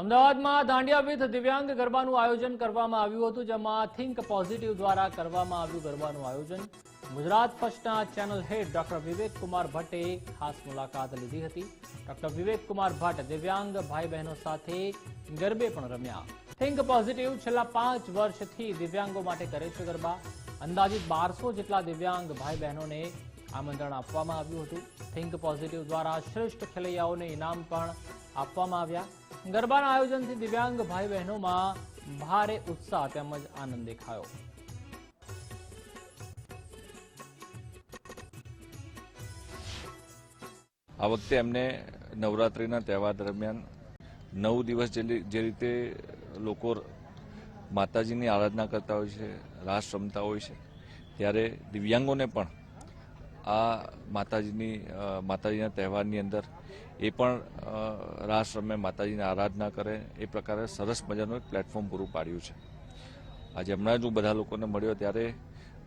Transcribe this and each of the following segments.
અમદાવાદમાં દાંડિયા વિથ દિવ્યાંગ ગરબાનું આયોજન કરવામાં આવ્યું હતું, જેમાં થિંક પોઝિટિવ દ્વારા કરવામાં આવ્યું ગરબાનું આયોજન. Gujarat ફર્સ્ટના channel head doctor Vivek Kumar ભટ્ટે ખાસ મુલાકાત લીધી હતી. ડોક્ટર વિવેક કુમાર ભટ્ટ દિવ્યાંગ ભાઈ બહેનો સાથે ગરબે પણ રમ્યા. થિંક પોઝિટિવ છેલ્લા પાંચ વર્ષથી દિવ્યાંગો માટે કરે છે ગરબા. અંદાજિત બારસો જેટલા દિવ્યાંગ ભાઈ બહેનોને આમંત્રણ આપવામાં આવ્યું હતું. થિંક પોઝિટિવ દ્વારા શ્રેષ્ઠ ખેલૈયાઓને ઇનામ પણ આપવામાં આવ્યા. ગરબાના આયોજનથી દિવ્યાંગ ભાઈ બહેનોમાં ભારે ઉત્સાહ તેમજ આનંદ દેખાયો. આ વખતે એમને નવરાત્રિના તહેવાર દરમિયાન નવ દિવસ જે રીતે લોકો માતાજીની આરાધના કરતા હોય છે, રાસ રમતા હોય છે, ત્યારે દિવ્યાંગોને પણ આ માતાજીની માતાજીના તહેવારની અંદર એ પણ રાસ રમે, માતાજીની આરાધના કરે, એ પ્રકારે સરસ મજાનું એક પ્લેટફોર્મ પૂરું પાડ્યું છે. આજે હમણાં જ હું બધા લોકોને મળ્યો ત્યારે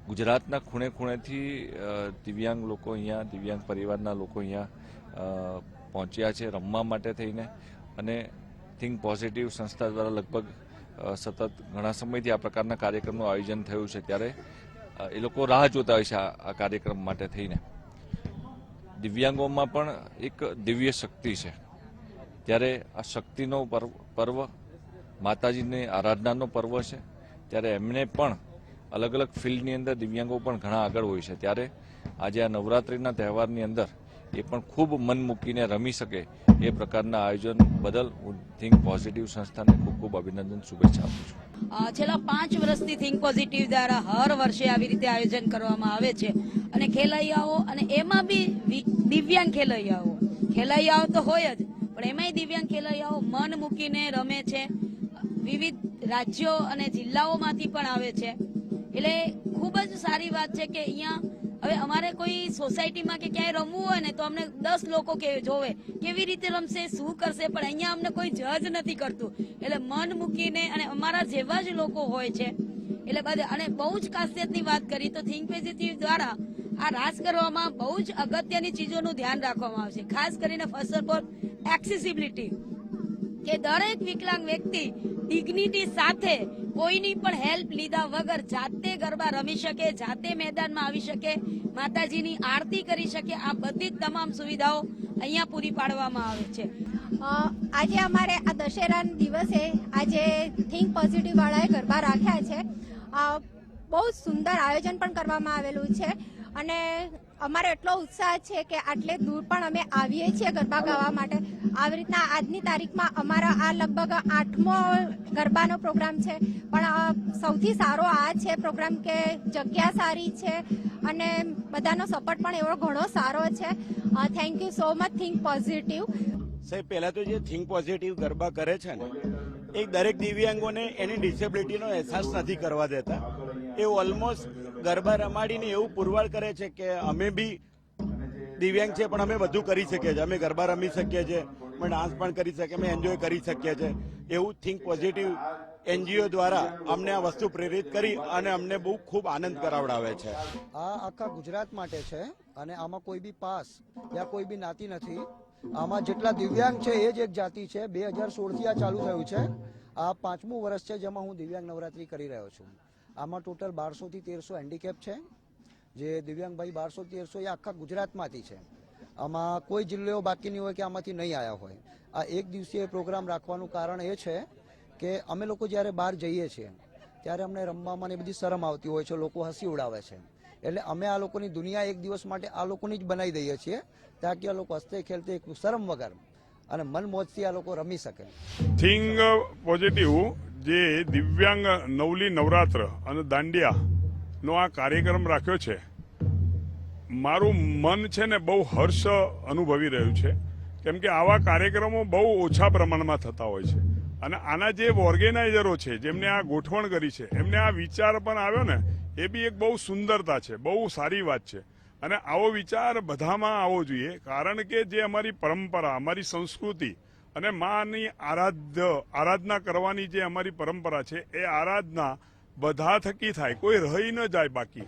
ગુજરાતના ખૂણે ખૂણેથી દિવ્યાંગ લોકો અહીંયા, દિવ્યાંગ પરિવારના લોકો અહીંયા પહોંચ્યા છે રમવા માટે થઈને અને થિંક પોઝિટિવ સંસ્થા દ્વારા લગભગ સતત ઘણા સમયથી આ પ્રકારના કાર્યક્રમનું આયોજન થયું છે ત્યારે એ લોકો રાહ જોતા હોય છે આ કાર્યક્રમ માટે થઈને. દિવ્યાંગોમાં પણ એક દિવ્ય શક્તિ છે. ત્યારે આ શક્તિનો પર્વ પર્વ માતાજીની આરાધનાનો પર્વ છે. ત્યારે એમને પણ અલગ અલગ ફિલ્ડની અંદર દિવ્યાંગો પણ ઘણા આગળ હોય છે. ત્યારે આજે આ નવરાત્રિના તહેવારની અંદર એ પણ ખૂબ મન મૂકીને રમી શકે એ પ્રકારના આયોજન બદલ હું થિંક પોઝિટિવ સંસ્થાને ખૂબ ખૂબ અભિનંદન, શુભેચ્છા આપું છું. છેલ્લા પાંચ વર્ષથી થિંક પોઝિટિવ દ્વારા હર વર્ષે આવી રીતે આયોજન કરવામાં આવે છે. અને ખેલૈયાઓ, અને એમાં બી દિવ્યાંગ ખેલૈયાઓ. ખેલૈયાઓ તો હોય જ, પણ એમાંય દિવ્યાંગ ખેલૈયાઓ મન મૂકીને રમે છે. વિવિધ રાજ્યો અને જિલ્લાઓમાંથી પણ આવે છે. એટલે ખૂબ જ સારી વાત છે કે અહીંયા હવે અમારે કોઈ સોસાયટીમાં કે ક્યાંય રમવું હોય ને તો અમને દસ લોકો કે જોવે, કેવી રીતે રમશે, શું કરશે? પણ અહીંયા અમને કોઈ જજ નથી કરતું. એટલે મન મૂકીને અને અમારા જેવા જ લોકો હોય છે. એટલે બધા, અને બહુ જ ખાસિયતની વાત કરી તો થિંક પોઝિટિવ દ્વારા આ રાસ કરવામાં બહુ જ અગત્યની ચીજોનું ધ્યાન રાખવામાં આવશે. ખાસ કરીને ફર્સ્ટ ઓફ ઓલ એક્સેસિબિલિટી કે દરેક વિકલાંગ વ્યક્તિ ડિગ્નિટી સાથે કોઈની પણ હેલ્પ લીધા વગર જાતે ગરબા રમી શકે, જાતે મેદાનમાં આવી શકે, માતાજીની આરતી કરી શકે, આ બધી જ તમામ સુવિધાઓ અહીંયા પૂરી પાડવામાં આવે છે. આજે અમારે આ દશેરાના દિવસે આજે થિંક પોઝિટિવ વાળાએ ગરબા રાખ્યા છે. બહુ સુંદર આયોજન પણ કરવામાં આવેલું છે. અને અમારે એટલો ઉત્સાહ છે કે આટલે દૂર પણ અમે આવીએ છીએ ગરબા ગાવા માટે. આવી રીતના આજની તારીખમાં અમારા આ લગભગ આઠમો ગરબાનો પ્રોગ્રામ છે. પણ સૌથી સારો આ છે પ્રોગ્રામ કે જગ્યા સારી છે અને બધાનો સપોર્ટ પણ એવો ઘણો સારો છે. Thank you so much think positive સાહેબ, પહેલાં તો જે થિંક પોઝિટિવ ગરબા કરે છે ને, એ દરેક દિવ્યાંગોને એની ડિસેબિલિટીનો અહેસાસ નથી કરવા દેતા. એ ઓલમોસ્ટ ગરબા રમાડીને એવું પુરવાર કરે છે કે અમે બી દિવ્યાંગ છે પણ અમે બધું કરી શકીએ છીએ. અમે ગરબા રમી શકીએ છીએ, અમે ડાન્સ પણ કરી શકીએ, અમે એન્જોય કરી શકીએ છીએ. એવું થિંક પોઝિટિવ એનજીઓ દ્વારા અમને આ વસ્તુ પ્રેરિત કરી અને અમને બહુ ખૂબ આનંદ કરાવડાવે છે. આ આખા ગુજરાત માટે છે અને આમાં કોઈ બી પાસ યા કોઈ બી નાતી નથી. આમાં જેટલા દિવ્યાંગ છે એ જ એક જાતિ છે. બે હજાર સોળથી આ ચાલુ થયું છે. આ પાંચમું વર્ષ છે જેમાં હું દિવ્યાંગ નવરાત્રી કરી રહ્યો છું. આમાં ટોટલ બારસો થી તેરસો હેન્ડીકેપ છે, જે દિવ્યાંગભાઈ બારસો તેરસો એ આખા ગુજરાતમાંથી છે. આમાં કોઈ જિલ્લો બાકી નહીં હોય કે આમાંથી નહીં આવ્યા હોય. આ એક દિવસીય પ્રોગ્રામ રાખવાનું કારણ એ છે કે અમે લોકો જ્યારે બહાર જઈએ છીએ, ત્યારે અમને રમવામાં એ બધી શરમ આવતી હોય છે, લોકો હસી ઉડાવે છે. એટલે અમે આ લોકોની દુનિયા એક દિવસ માટે આ લોકોની જ બનાવી દઈએ છીએ, તાકી આ લોકો હસતે ખેલતે શરમ વગર અને મન મોજથી આ લોકો રમી શકે. થિંગ પોઝિટિવ જે દિવ્યાંગ નવલી નવરાત્ર અને દાંડિયા નો આ કાર્યક્રમ રાખ્યો છે, મારું મન છે ને બહુ હર્ષ અનુભવી રહ્યું છે. કેમ કે આવા કાર્યક્રમો બહુ ઓછા પ્રમાણમાં થતા હોય છે. અને આના જે ઓર્ગેનાઇઝરો છે, જેમને આ ગોઠવણ કરી છે, એમને આ વિચાર પણ આવ્યો ને, એ બી એક બહુ સુંદરતા છે, બહુ સારી વાત છે. અને આવો વિચાર બધામાં આવવો જોઈએ, કારણ કે જે અમારી પરંપરા, અમારી સંસ્કૃતિ અને માની આરાધ્ય, આરાધના કરવાની જે અમારી પરંપરા છે, એ આરાધના બધા થકી થાય, કોઈ રહી ન જાય બાકી.